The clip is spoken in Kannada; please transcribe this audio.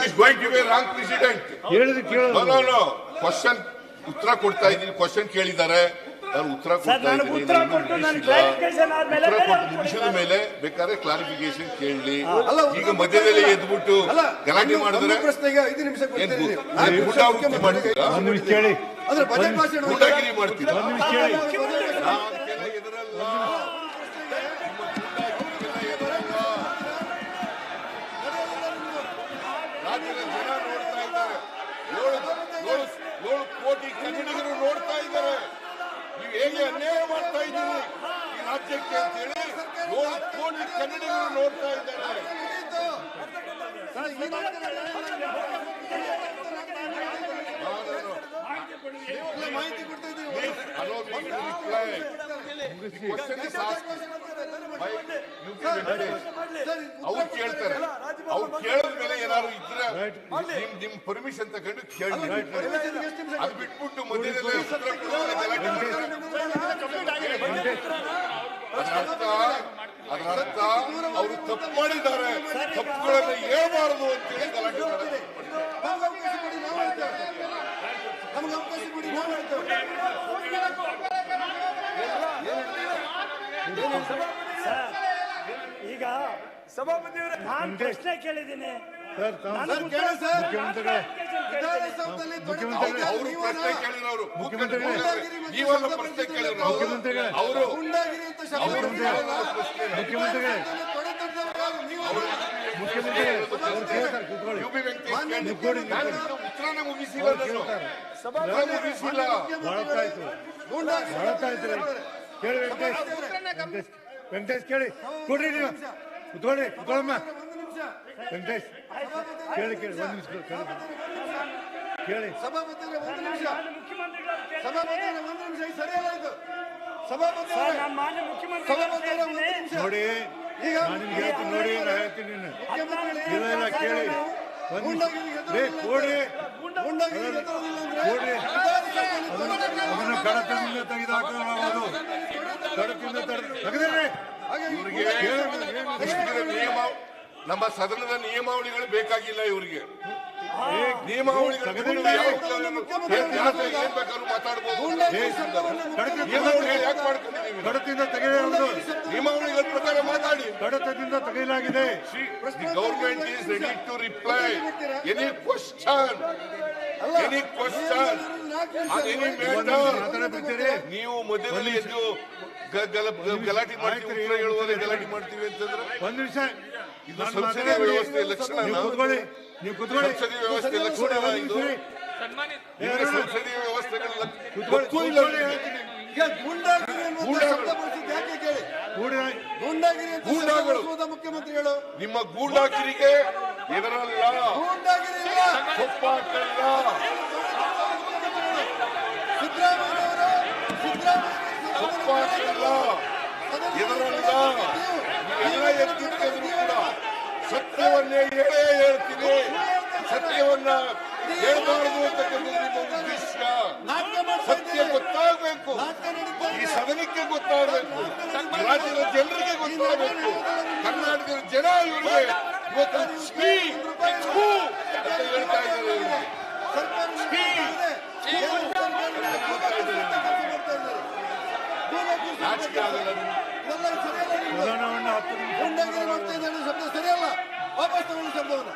Is going to be wrong president ಹೇಳಿದ್ರೆ ಕೇಳೋದು ನೋ ನೋ ನೋ ಕ್ವಶನ್ ಉತ್ತರ ಕೊಡ್ತಾ ಇದ್ದೀನಿ. ಕ್ವಶನ್ ಕೇಳಿದ್ದಾರೆ. ನಾನು ಉತ್ತರ ಸರ್, ಕೊಡ್ತಾ ನಾನು ಇದ್ದೀನಿ ಉತ್ತರ ಕೊಟ್ಟು ಮುಗಿಸಿದ. ಮೇಲೆ ಬೇಕಾದ್ರೆ ಕ್ಲಾರಿಫಿಕೇಶನ್ ಕೇಳಲಿ. ಅಲ್ಲ, ಈಗ ಉತ್ತರ ಮಧ್ಯದಲ್ಲಿ ಎದ್ಬಿಟ್ಟು ಬಜೆಟ್ ಗಲಾಟೆ ಒಂದು- ಮಾಡಿದ್ರೆ ಒಂದು ಪ್ರಶ್ನೆಗೆ ಐದು ನಿಮಿಷ ಏನ್ ಕೊಡ್ತೀನಿ ನೀವು. ಗು- ನಾಲ್ಕು ಏನ್ ನಿಮಿಷ ಗುಂಡಾವೃತ್ತಿ ಮುಖ್ಯಮಂತ್ರಿಗೆ ಮಾಡ್ತೀರಾ? ಒಂದು ನಿಮಿಷ ಕೇಳಿ ಅಂದ್ರೆ ಬಜೆಟ್ ಭಾಷಣ ಗೂಂಡಾಗಿರಿ ಮಾಡ್ತೀರಾ ಒಂದು ನಿಮಿಷ ಕೇಳಿ ನಾವು ಅದಕ್ಕೆಲ್ಲ ಹೆದರಲ್ಲ. ನಿಮ್ಮ ಗೂಂಡಾಗಿರಿಗೆಲ್ಲ ಹೆದರಲ್ಲ. ರಾಜ್ಯದ ಜನ ನೋಡ್ತಾ ಇದ್ದಾರೆ ಏಳು ಕೋಟಿ ಕನ್ನಡಿಗರು ನೋಡ್ತಾ ಇದ್ದಾರೆ ನೀವು ಹೇಗೆ ಅನ್ಯಾಯ ಮಾಡ್ತಾ ಇದ್ದೀರಿ ಈ ರಾಜ್ಯಕ್ಕೆ ಅಂತೇಳಿ ಏಳು ಕೋಟಿ ಕನ್ನಡಿಗರು ನೋಡ್ತಾ ಇದ್ದಾರೆ ಮಾಹಿತಿ ಕೊಡ್ತಾ ಇದ್ದೀವಿ. ಅವ್ರು ಕೇಳ್ತಾರೆ ಅವ್ರು ಕೇಳಿದ ಮೇಲೆ ಏನಾದ್ರು ಇದ್ರೆ ನಿಮ್ ನಿಮ್ ಪರ್ಮಿಷನ್ ತಗೊಂಡು ಕೇಳಿ ಅದು ಬಿಟ್ಬಿಟ್ಟು ಮಧ್ಯದಲ್ಲಿ ಉತ್ತರ ಅವರು ತಪ್ಪು ಮಾಡಿದ್ದಾರೆ ತಪ್ಪುಗಳನ್ನು ಹೇಳ್ಬಾರದು ಅಂತೇಳಿ ಗಲಾಟೆ ಈಗ ನಮ್ಗೆ ಅವಕಾಶ ಕೊಡಿ ನಾವು ಹೇಳ್ತೇವೆ ಸರ್, ಈಗ ನಾನು ಪ್ರಶ್ನೆ ಕೇಳಿದ್ದೀನಿ ಸರ್ ತಾವು ಸರ್, ಕೇಳಿ ವೆಂಕಟೇಶ್. ಕೇಳಿ. ಕೊಡ್ರಿ ನೀವು. ಕುತ್ಕೊಳ್ಳಿ ಕೂತ್ಕೊಳ್ಳಮ್ಮ. ವೆಂಕಟೇಶ್ ಕೇಳಿ ಕೇಳಿ ಒಂದು ನಿಮಿಷ ಕೇಳಿ. ಒಂದು ನಿಮಿಷ. ನಾನು ಮುಖ್ಯಮಂತ್ರಿಗಳು ಕೇಳಿದ್ದೀನಿ. ಸಭಾಪತಿಯವರೇ ಒಂದು ನಿಮಿಷ ಸರಿಯಲ್ಲ ಇದು. ನೋಡಿ ಈಗ ನಾನು ನಿಮ್ಗೆ ನೋಡಿ ನಾನು ಹೇಳ್ತೀನಿ ಇಲ್ಲ ಇಲ್ಲ ಕೇಳಿ. ವಿಧಾನಸೌಧದಲ್ಲಿ ತೊಡೆತಟ್ಟದವರು ಅದನ್ನು ಕಡತದಿಂದ ತೆಗೆದುಹಾಕೋದು ಕಡತದಿಂದ ತೆಗೆದ್ರೆ ಇವರಿಗೆ ನಿಯಮ ನಮ್ಮ ಸದನದ ನಿಯಮಾವಳಿಗಳು ಬೇಕಾಗಿಲ್ಲ ಇವರಿಗೆ. ನಿಯಮಾವಳಿಗಳು ನಿಯಮಾವಳಿಗಳು ಪ್ರಕಾರ ಮಾತಾಡಿ. ಕಡತದಿಂದ ತೆಗೆಯಲಾಗಿದೆ. Government is ready to reply any question any any ನೀವು ಮಧ್ಯದಲ್ಲಿ ಎದ್ದು ಗಲಾಟೆ ಮಾಡ್ತೀವಿ ಉತ್ತರ ಹೇಳುವಾಗ ಗಲಾಟೆ ಮಾಡ್ತೀವಿ ಅಂತಂದ್ರೆ? ಒಂದ್ ನಿಮಿಷ. ಇದು ಸಂಸದೀಯ. ವ್ಯವಸ್ಥೆ ಲಕ್ಷಣ ನೀವು ಕೂತ್ಕೊಳ್ಳಿ. ನೀವು ಕೂತ್ಕೊಳ್ಳಿ. ಸಂಸದೀಯ ವ್ಯವಸ್ಥೆ ಲಕ್ಷಣ ಇದು. ಸಂಸದೀಯ ವ್ಯವಸ್ಥೆಗಳ ಕೂತ್ಕೊಳ್ಳಿ, ಗೊತ್ತೂ ಇಲ್ಲ. ಕೂತ್ಕೊಳ್ಳಿ ಸತ್ಯವನ್ನೇ ಹೇಳೇ ಹೇಳ್ತೀನಿ. ಸತ್ಯವನ್ನ ಹೇಳ್ಬಾರದು ಅಂತಕ್ಕಂಥದ್ದು ಉದ್ದೇಶ ಸತ್ಯ ಗೊತ್ತಾಗಬೇಕು. ಈ ಸದನಕ್ಕೆ ಗೊತ್ತಾಗಬೇಕು. ರಾಜ್ಯದ ಜನರಿಗೆ ಗೊತ್ತಾಗಬೇಕು. ಕರ್ನಾಟಕದ ಜನ ಇವರಿಗೆ ಇವತ್ತು ಸ್ಪೀಡ್ ಅಂತ ಹೇಳ್ತಾ ಇದ್ದಾರೆ ಶ್ರೀ ರಾಜಕೀಯ Ó, oh, Barcelona Luxemburgo!